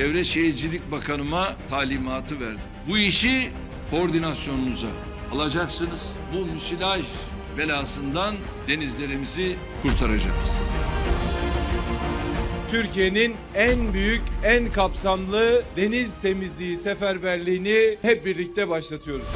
Çevre Şehircilik Bakanıma talimatı verdim. Bu işi koordinasyonunuza alacaksınız. Bu müsilaj belasından denizlerimizi kurtaracağız. Türkiye'nin en büyük, en kapsamlı deniz temizliği seferberliğini hep birlikte başlatıyoruz.